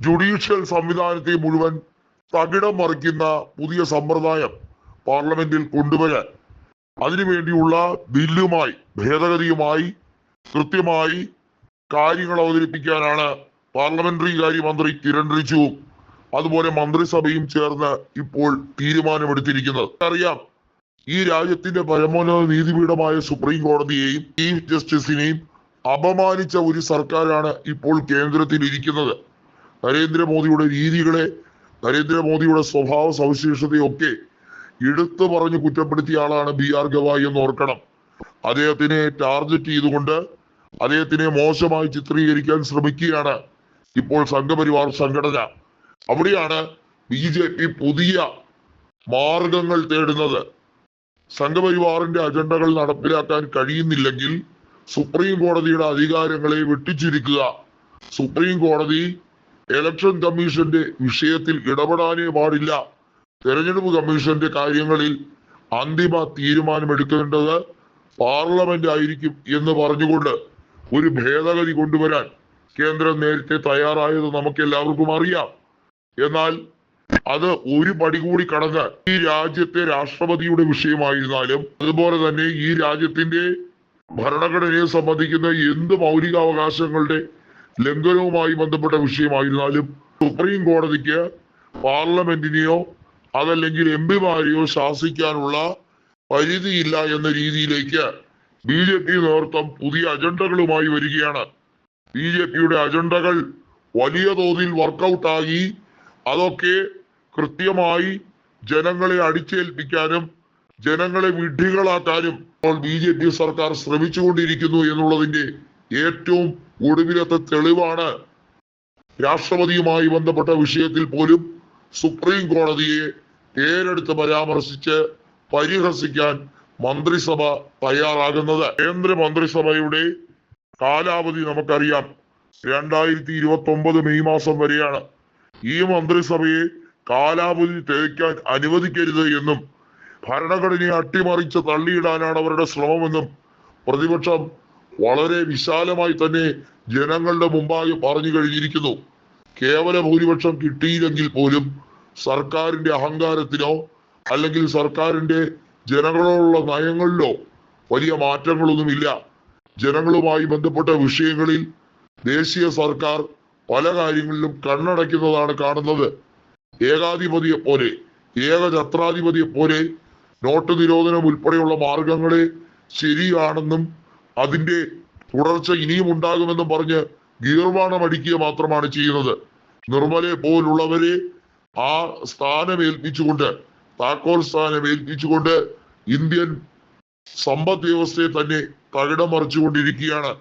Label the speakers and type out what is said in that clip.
Speaker 1: Judicial സംവിധാനത്തെ മുഴുവൻ തകിടം മറിക്കുന്ന പുതിയ സമ്പ്രദായം പാർലമെന്റിൽ കൊണ്ടുവരാൻ അതിനുവേണ്ടിയുള്ള ബില്ലുമായി ഭേദഗതിയുമായി കൃത്യമായി കാര്യങ്ങൾ അവതരിപ്പിക്കാനാണ് പാർലമെന്ററി കാര്യമന്ത്രി കിരൺ റിജു അതുപോലെ മന്ത്രിസഭയും ചേർന്ന് ഇപ്പോൾ തീരുമാനമെടുത്തിരിക്കുന്നത്. അറിയാം ഈ രാജ്യത്തിന്റെ പരമോന്നത നീതിപീഠമായ സുപ്രീം കോടതിയെയും ചീഫ് ജസ്റ്റിസിനെയും അപമാനിച്ച ഒരു സർക്കാരാണ് ഇപ്പോൾ കേന്ദ്രത്തിൽ ഇരിക്കുന്നത് നരേന്ദ്രമോദിയുടെ രീതികളെ നരേന്ദ്രമോദിയുടെ സ്വഭാവ സവിശേഷതയൊക്കെ എടുത്തു പറഞ്ഞ് കുറ്റപ്പെടുത്തിയ ആളാണ് ബി ആർ ഗവായി എന്ന് ഓർക്കണം. അദ്ദേഹത്തിനെ ടാർഗറ്റ് ചെയ്തുകൊണ്ട് അദ്ദേഹത്തിനെ മോശമായി ചിത്രീകരിക്കാൻ ശ്രമിക്കുകയാണ് ഇപ്പോൾ സംഘപരിവാർ സംഘടന. അവിടെയാണ് ബി ജെ പി പുതിയ മാർഗങ്ങൾ തേടുന്നത്. സംഘപരിവാറിന്റെ അജണ്ടകൾ നടപ്പിലാക്കാൻ കഴിയുന്നില്ലെങ്കിൽ സുപ്രീം കോടതിയുടെ അധികാരങ്ങളെ വെട്ടിച്ചുരുക്കുക. സുപ്രീം കോടതി ഇലക്ഷൻ കമ്മീഷന്റെ വിഷയത്തിൽ ഇടപെടാനേ പാടില്ല. തെരഞ്ഞെടുപ്പ് കമ്മീഷന്റെ കാര്യങ്ങളിൽ അന്തിമ തീരുമാനമെടുക്കേണ്ടത് പാർലമെന്റ് ആയിരിക്കും എന്ന് പറഞ്ഞുകൊണ്ട് ഒരു ഭേദഗതി കൊണ്ടുവരാൻ കേന്ദ്രം നേരത്തെ തയ്യാറായത് നമുക്ക് എല്ലാവർക്കും അറിയാം. എന്നാൽ അത് ഒരു പടി കൂടി കടന്ന് ഈ രാജ്യത്തെ രാഷ്ട്രപതിയുടെ വിഷയമായിരുന്നാലും അതുപോലെ തന്നെ ഈ രാജ്യത്തിന്റെ ഭരണഘടനയെ സംബന്ധിക്കുന്ന എന്ത് മൗലികാവകാശങ്ങളുടെ ലംഘനവുമായി ബന്ധപ്പെട്ട വിഷയമായിരുന്നാലും സുപ്രീം കോടതിക്ക് പാർലമെന്റിനെയോ അതല്ലെങ്കിൽ എം പിമാരെയോ ശാസിക്കാനുള്ള പരിധിയില്ല എന്ന രീതിയിലേക്ക് ബി ജെ പി നേതൃത്വം പുതിയ അജണ്ടകളുമായി വരികയാണ്. ബി ജെ പിയുടെ അജണ്ടകൾ വലിയ തോതിൽ വർക്കൗട്ടാകി അതൊക്കെ കൃത്യമായി ജനങ്ങളെ അടിച്ചേൽപ്പിക്കാനും ജനങ്ങളെ വിഡ്ഢികളാക്കാനും ഇപ്പോൾ ബി ജെ പി സർക്കാർ ശ്രമിച്ചുകൊണ്ടിരിക്കുന്നു എന്നുള്ളതിന്റെ ഏറ്റവും ഒടുവിലത്തെ തെളിവാണ് രാഷ്ട്രപതിയുമായി ബന്ധപ്പെട്ട വിഷയത്തിൽ പോലും സുപ്രീം കോടതിയെ പേരെടുത്ത് പരാമർശിച്ച് പരിഹസിക്കാൻ മന്ത്രിസഭ തയ്യാറാകുന്നത്. കേന്ദ്ര മന്ത്രിസഭയുടെ കാലാവധി നമുക്കറിയാം. രണ്ടായിരത്തി ഇരുപത്തി ഒമ്പത് മെയ് മാസം വരെയാണ്. ഈ മന്ത്രിസഭയെ കാലാവധി തേക്കാൻ അനുവദിക്കരുത് എന്നും ഭരണഘടനയെ അട്ടിമറിച്ച് തള്ളിയിടാനാണ് അവരുടെ ശ്രമമെന്നും പ്രതിപക്ഷം വളരെ വിശാലമായി തന്നെ ജനങ്ങളുടെ മുമ്പാകെ പറഞ്ഞു കഴിഞ്ഞിരിക്കുന്നു. കേവല ഭൂരിപക്ഷം കിട്ടിയില്ലെങ്കിൽ പോലും സർക്കാരിന്റെ അഹങ്കാരത്തിനോ അല്ലെങ്കിൽ സർക്കാരിന്റെ ജനങ്ങളോടുള്ള നയങ്ങളിലോ വലിയ മാറ്റങ്ങളൊന്നുമില്ല. ജനങ്ങളുമായി ബന്ധപ്പെട്ട വിഷയങ്ങളിൽ ദേശീയ സർക്കാർ പല കാര്യങ്ങളിലും കണ്ണടയ്ക്കുന്നതാണ് കാണുന്നത്. ഏകാധിപതിയെ പോലെ ഏകചത്രാധിപതിയെ പോലെ നോട്ട് നിരോധനം ഉൾപ്പെടെയുള്ള മാർഗങ്ങളെ ശരിയാണെന്നും അതിന്റെ തുടർച്ച ഇനിയും ഉണ്ടാകുമെന്നും പറഞ്ഞ് ഗീർവാണം അടിക്കുക മാത്രമാണ് ചെയ്യുന്നത്. നിർമ്മലെ പോലുള്ളവരെ ആ സ്ഥാനം ഏൽപ്പിച്ചുകൊണ്ട് താക്കോൽ സ്ഥാനം ഏൽപ്പിച്ചുകൊണ്ട് ഇന്ത്യൻ സമ്പദ് വ്യവസ്ഥയെ തന്നെ തകിടം മറിച്ചുകൊണ്ടിരിക്കുകയാണ്.